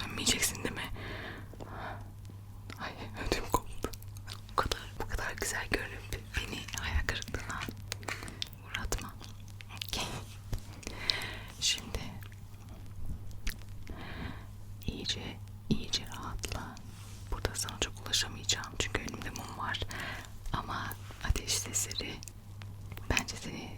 sönmeyeceksin değil mi? Ay ödüm koptu. Bu kadar, bu kadar güzel görünüp beni hayal kırıklığına uğratma. Okay. Şimdi iyice iyice rahatla. Burada sana çok ulaşamayacağım çünkü önümde mum var. Ama ateş sesleri bence seni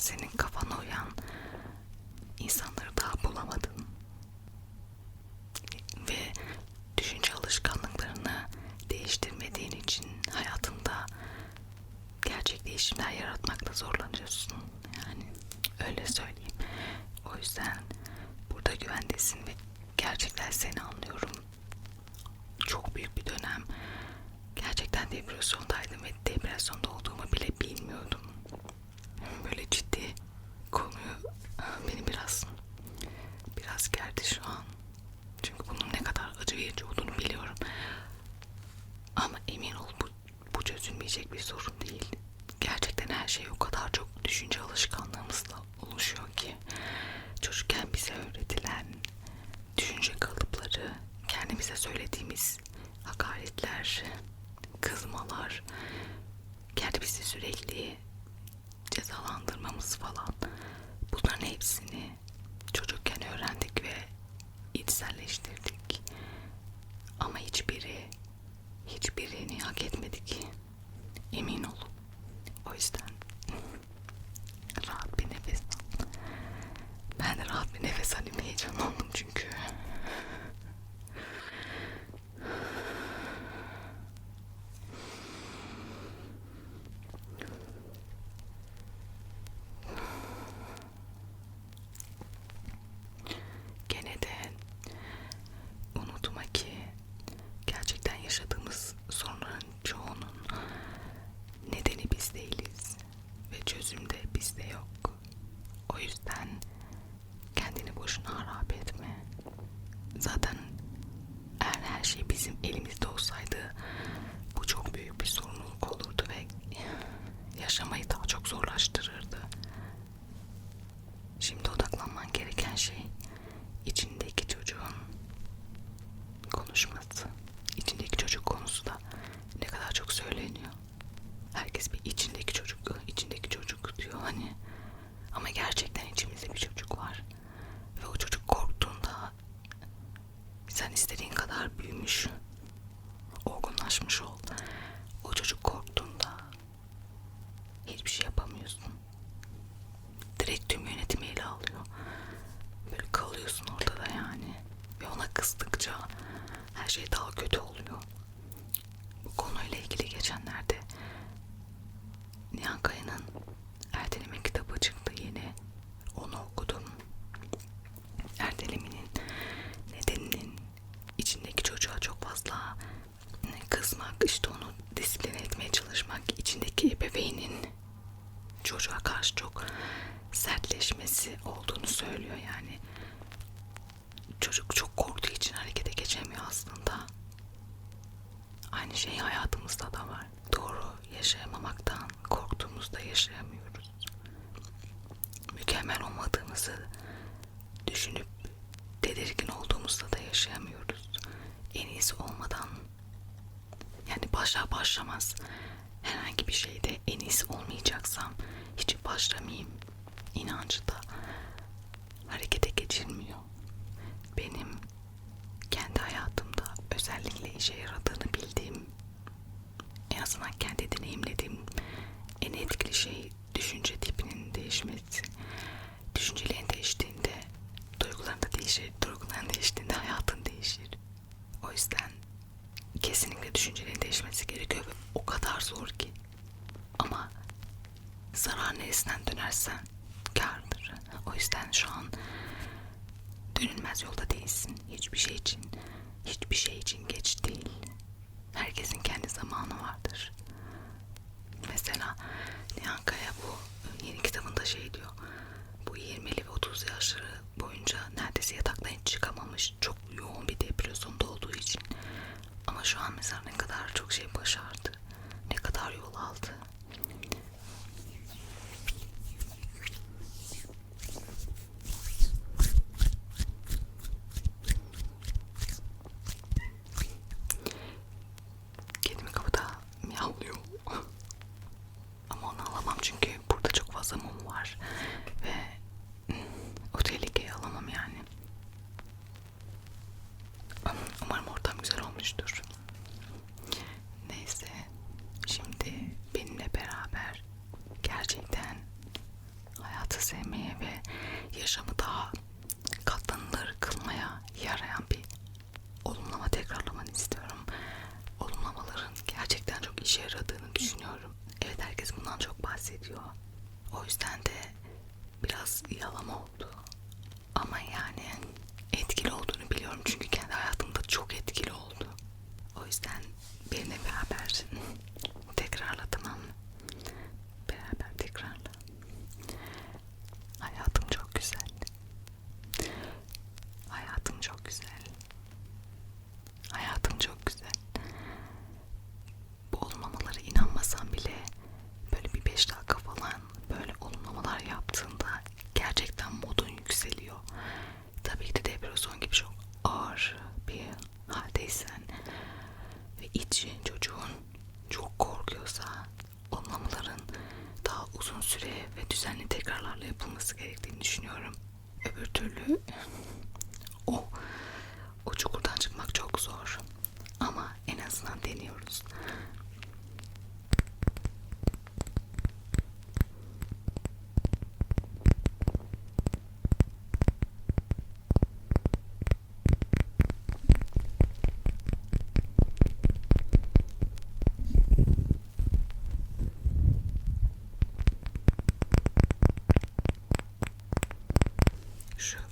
senin kafana uyan. çözülebilecek bir sorun değil. Gerçekten her şey o kadar çok düşünce alışkanlığımızla oluşuyor ki çocukken bize öğretilen düşünce kalıpları, kendimize söylediğimiz hakaretler, kızmalar, kendi bizi sürekli cezalandırmamız falan Aynı şey hayatımızda da var. Doğru yaşayamamaktan korktuğumuzda yaşayamıyoruz. Mükemmel olmadığımızı düşünüp tedirgin olduğumuzda da yaşayamıyoruz. En iyisi olmadan yani başlar başlamaz herhangi bir şeyde en iyisi olmayacaksam hiç başlamayayım inancı da harekete geçirmiyor. Benim kendi hayatımda özellikle işe yaradığını azından kendi deneyimlediğim en etkili şey düşünce tipinin değişmesi. Düşüncelerin değiştiğinde duyguların da değişir. Duyguların değiştiğinde hayatın değişir. O yüzden kesinlikle düşüncelerin değişmesi gerekiyor ve o kadar zor ki. Ama zarar neresinden dönersen kârdır. O yüzden şu an dönülmez yolda değilsin. Hiçbir şey için, hiçbir şey için geç değil. Herkesin kendi zamanı vardır. Mesela Nihan Kaya bu yeni kitabında şey diyor. Bu 20'li ve 30 yaşları boyunca neredeyse yataktan hiç çıkamamış. Çok yoğun bir depresyonda olduğu için. Ama şu an mesela ne kadar çok şey başardı. Ne kadar yol aldı. sure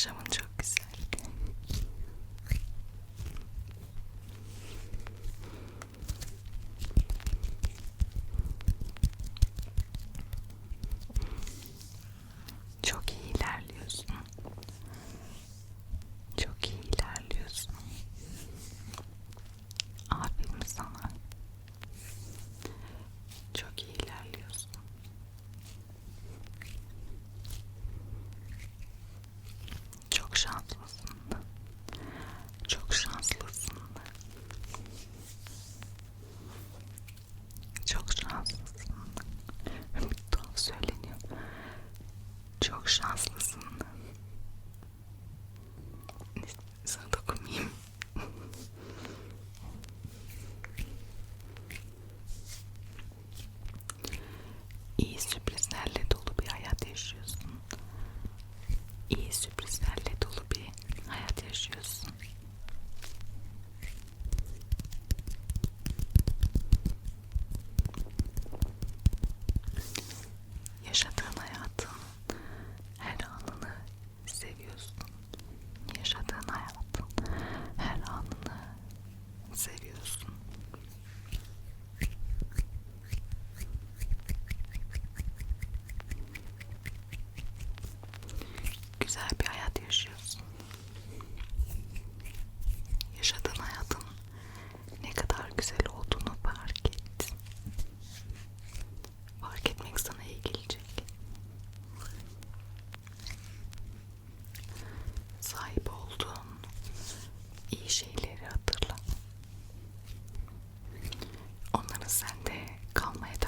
什么车 Come with.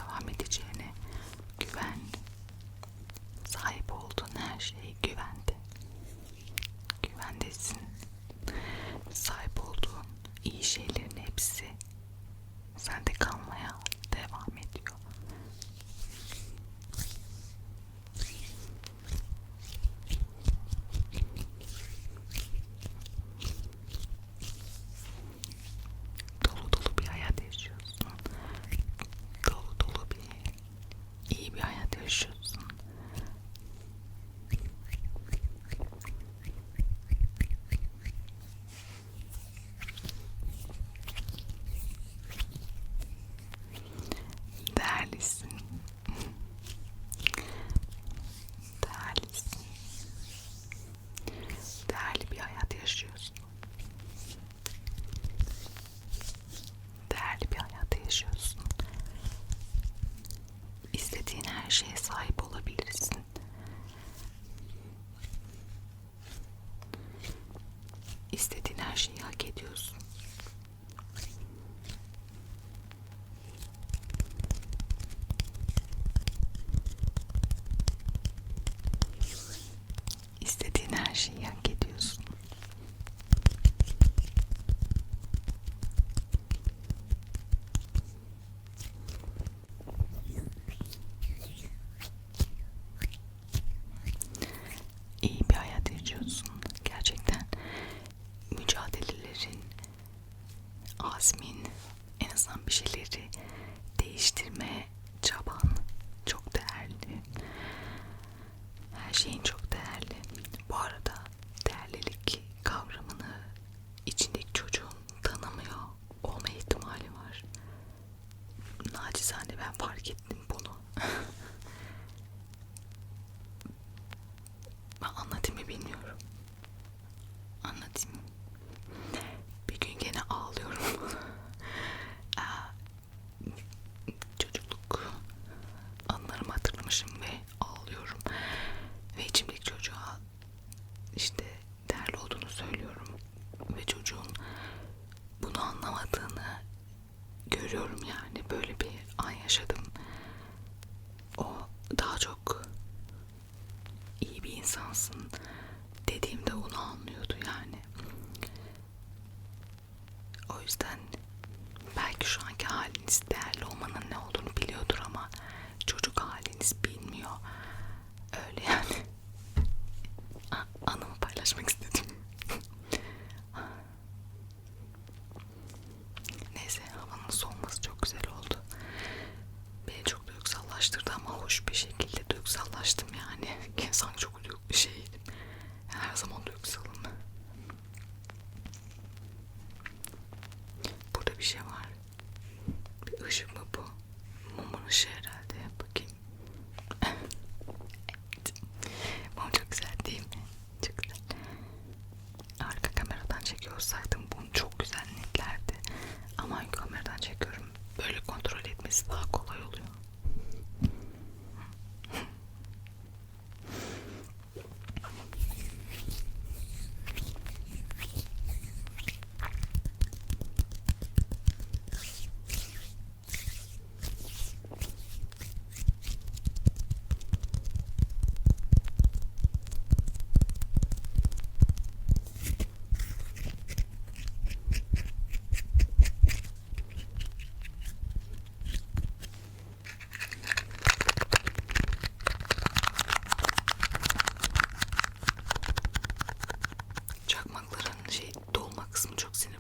görüyorum yani böyle bir an yaşadım. O daha çok iyi bir insansın dediğimde onu anlıyordu yani. O yüzden belki şu anki haliniz değerli olmanın ne olduğunu biliyordur ama çocuk haliniz bilmiyor. kısmı çok sinir